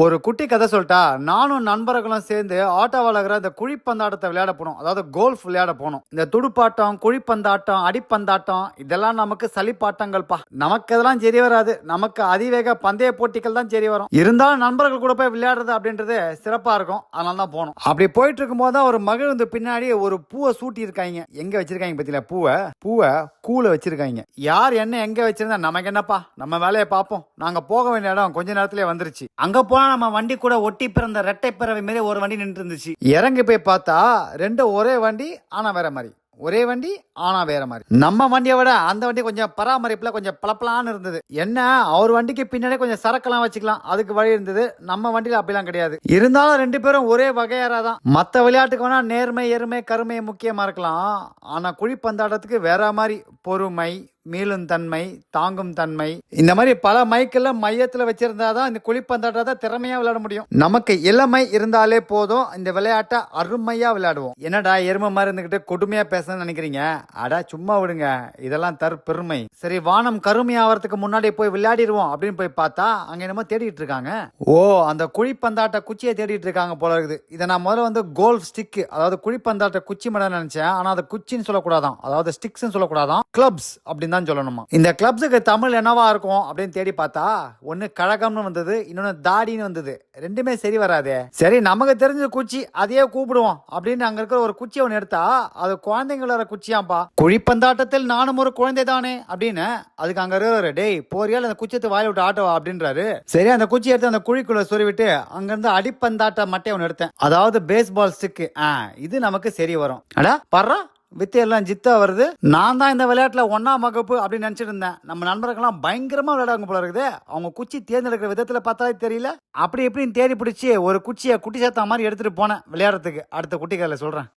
ஒரு குட்டி கதை சொல்லிட்டா நானும் நண்பர்களும் சேர்ந்து ஆட்டோ வளர்கிற இந்த குழிப்பந்தாட்டத்தை விளையாட போனோம். அதாவது கோல்ஃப் விளையாட போனோம். இந்த துடுப்பாட்டம் குழிப்பந்தாட்டம் அடிப்பந்தாட்டம் இதெல்லாம் நமக்கு சளிப்பாட்டங்கள்ப்பா. நமக்கு இதெல்லாம் சரி வராது. நமக்கு அதிவேக பந்தய போட்டிகள் தான் சரி வரும். இருந்தாலும் நண்பர்கள் கூட போய் விளையாடுறது அப்படின்றது சிறப்பா இருக்கும். அதனால தான் போனோம். அப்படி போயிட்டு இருக்கும்போது தான் ஒரு மகிழ்ந்து பின்னாடி ஒரு பூவை சூட்டி இருக்காங்க எங்க வச்சிருக்காங்க பத்தியில? பூவை பூவை கூல வச்சிருக்காங்க. யார் என்ன எங்க வச்சிருந்தா நமக்கு என்னப்பா? நம்ம வேலையை பார்ப்போம். நாங்க போக வேண்டிய இடம் கொஞ்ச நேரத்திலே வந்துருச்சு. அங்க போனா நம்ம வண்டி கூட ஒட்டி பிறந்த ரெட்டை பிறவை மாரி ஒரு வண்டி நின்று இருந்துச்சு இறங்கி போய் பார்த்தா ரெண்டும் ஒரே வண்டி ஆனா வேற மாதிரி. ஒரே வண்டி ஆனா வேற மாதிரி. நம்ம வண்டியை விட அந்த வண்டி கொஞ்சம் பராமரிப்புல கொஞ்சம் பளப்பலான்னு இருந்தது. என்ன? அவர் வண்டிக்கு பின்னாடி கொஞ்சம் சரக்கெல்லாம் வச்சுக்கலாம். அதுக்கு வழி இருந்தது. நம்ம வண்டியில அப்படிலாம் கிடையாது. இருந்தாலும் ரெண்டு பேரும் ஒரே வகையாரா தான். மத்த விளையாட்டுக்கு வேணா நேர்மை எருமை கருமை முக்கியமா இருக்கலாம். ஆனா குழிப்பந்தாட்டத்துக்கு வேற மாதிரி பொறுமை மீளும் தன்மை தாங்கும் தன்மை. இந்த மாதிரி பல மைக்கெல்லாம் மையத்தில் வச்சிருந்தா தான் இந்த குழிப்பந்தாட்டத்தை திறமையாக விளையாட முடியும். நமக்கு இளமை இருந்தாலே போதும். இந்த விளையாட்டை அருமையாக விளையாடுவோம். என்னடா எருமை மாதிரி இருந்துக்கிட்டு கொடுமையாக பேசணும்னு நினைக்கிறீங்க? அடா சும்மா விடுங்க. இதெல்லாம் தரு பெருமை சரி வானம் கருமையாகிறதுக்கு முன்னாடி போய் விளையாடிடுவோம் அப்படின்னு போய் பார்த்தா அங்கே என்னமோ தேடிட்டு இருக்காங்க. ஓ அந்த குழிப்பந்தாட்ட குச்சியை தேடிட்டு இருக்காங்க போல இருக்குது. இதை நான் முதல்ல வந்து கோல்ஃப் ஸ்டிக்கு அதாவது குழிப்பந்தாட்ட குச்சி மட்டும் நினைச்சேன். ஆனால் அதை குச்சின்னு சொல்லக்கூடாதான். அதாவது ஸ்டிக்ஸ்ன்னு சொல்லக்கூடாதான். கிளப்ஸ் அப்படின்னு தான் சொல்லணுமா? இந்த கிளப்ஸுக்கு தமிழ் என்னவா இருக்கும் அப்படின்னு தேடி பார்த்தா ஒன்னு கழகம்னு வந்தது இன்னொன்னு தாடின்னு வந்தது. ரெண்டுமே சரி வராதே. சரி நமக்கு தெரிஞ்ச குச்சி அதையே கூப்பிடுவோம் அப்படின்னு அங்க இருக்கிற ஒரு குச்சி ஒன்று எடுத்தா அது குழந்தைங்களோட குச்சியாம்பா. குழிப்பந்தாட்டத்தில் நானும் ஒரு குழந்தை தானே அப்படின்னு அதுக்கு அங்க இருக்கிற டேய் போறியால் அந்த குச்சியத்தை வாய் விட்டு ஆட்டவா அப்படின்றாரு. சரி அந்த குச்சி எடுத்து அந்த குழிக்குள்ள சொருவிட்டு அங்கிருந்து அடிப்பந்தாட்ட மட்டை ஒன்று எடுத்தேன். அதாவது பேஸ்பால் ஸ்டிக்கு இது நமக்கு சரி வரும். அடா பர்றா. வித்தையெல்லாம் ஜித்தா வருது. நான் தான் இந்த விளையாட்டுல ஒன்றாம் வகுப்பு அப்படின்னு நினைச்சிட்டு இருந்தேன். நம்ம நண்பர்கள்லாம் பயங்கரமா விளையாடுவாங்க போல இருக்குது. அவங்க குச்சி தேர்ந்தெடுக்கிற விதத்துல பார்த்தாலே தெரியல. அப்படி எப்படின்னு தேடி பிடிச்சி ஒரு குச்சியை குட்டி சேர்த்தா மாதிரி எடுத்துட்டு போனேன் விளையாடுறதுக்கு. அடுத்த குட்டிகளில் சொல்றேன்.